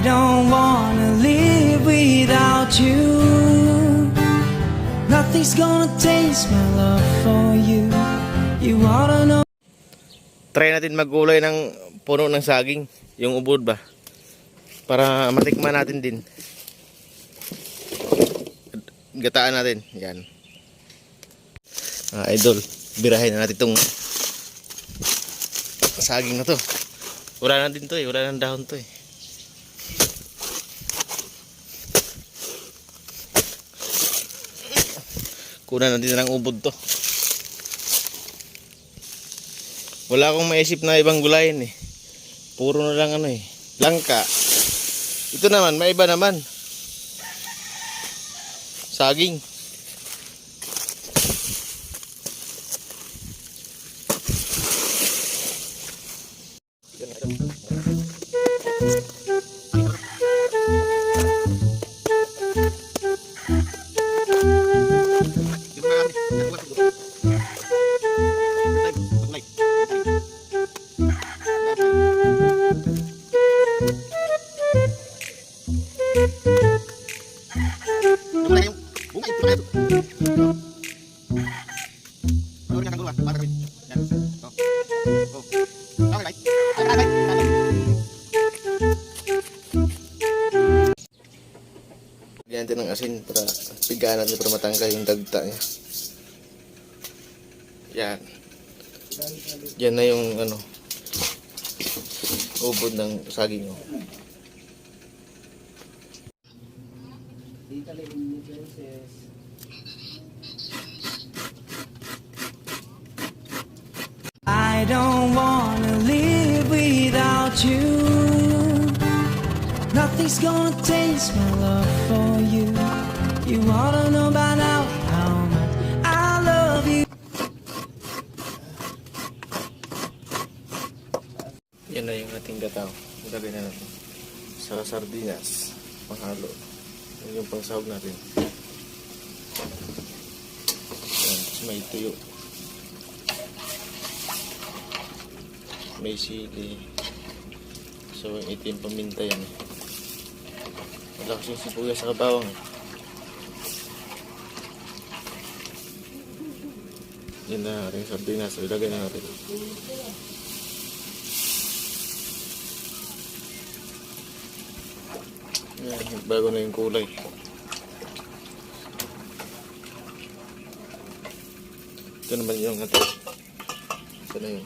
I don't wanna live without you. Nothing's gonna taste my love for you. You oughta know. Try natin magkulay ng puno ng saging. Yung ubod ba? Para matikman natin din. Gataan natin. Yan. Ah, idol. Birahin na natin itong saging na to. Wala na din to eh. Wala na dahon to eh. Kunan natin ng ubod to. Wala akong maisip na ibang gulayin eh. Puro na lang ano eh. Langka. Ito naman, may iba naman. Saging. Lagyan natin asin para pigaan natin para matanggal yung dagta niya. Yan. Yan na yung ano ubod ng saging. Oh. I don't wanna live without you. Nothing's gonna taste my love for you. You oughta know by now how much I love you. Yan na yung ating gataw. Ilagay na natin. Sa sardinas. Panghalo. Yan yung pangsahog natin. Yan. May tuyo. May sili. So, yung paminta yan. Wala kasing sibuyas sa kabawang. eh. Yan na ating sardinas. So, ilagay na natin. Yan, bago na yung kulay. Ito naman yung ito. Ito na yun.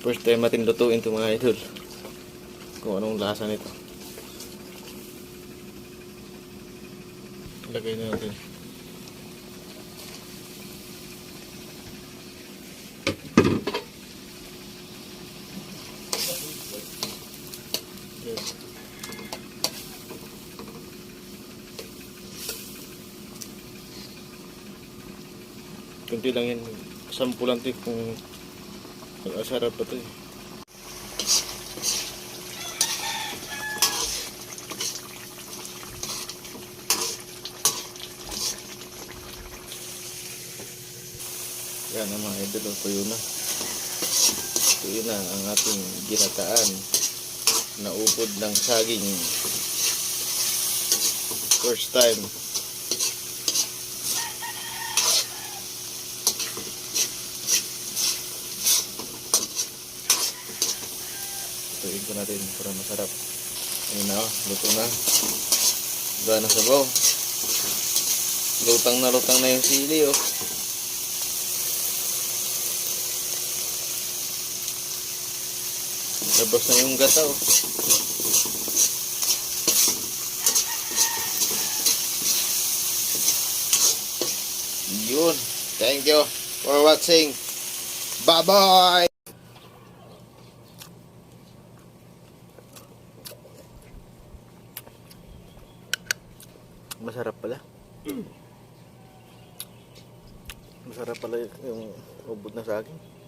First time natin lutuin ito mga idol. Kung anong lasa nito. Lagay na natin. Yes. Kunti lang yan. Sampu lang ito kung Mag-asarap pa ito eh. Yan ang mga idol, oh, tuyo na. Tuyo ang ating ginataan na upod ng saging. First time. Tuyin ko natin para masarap. Ayun na, oh, luto na. Diba na sabaw. Lutang na lutang na yung sili, oh. Labas na yung gata, oh. Yun. Thank you for watching. Bye-bye! Masarap pala. Masarap pala yung ubod na sa akin.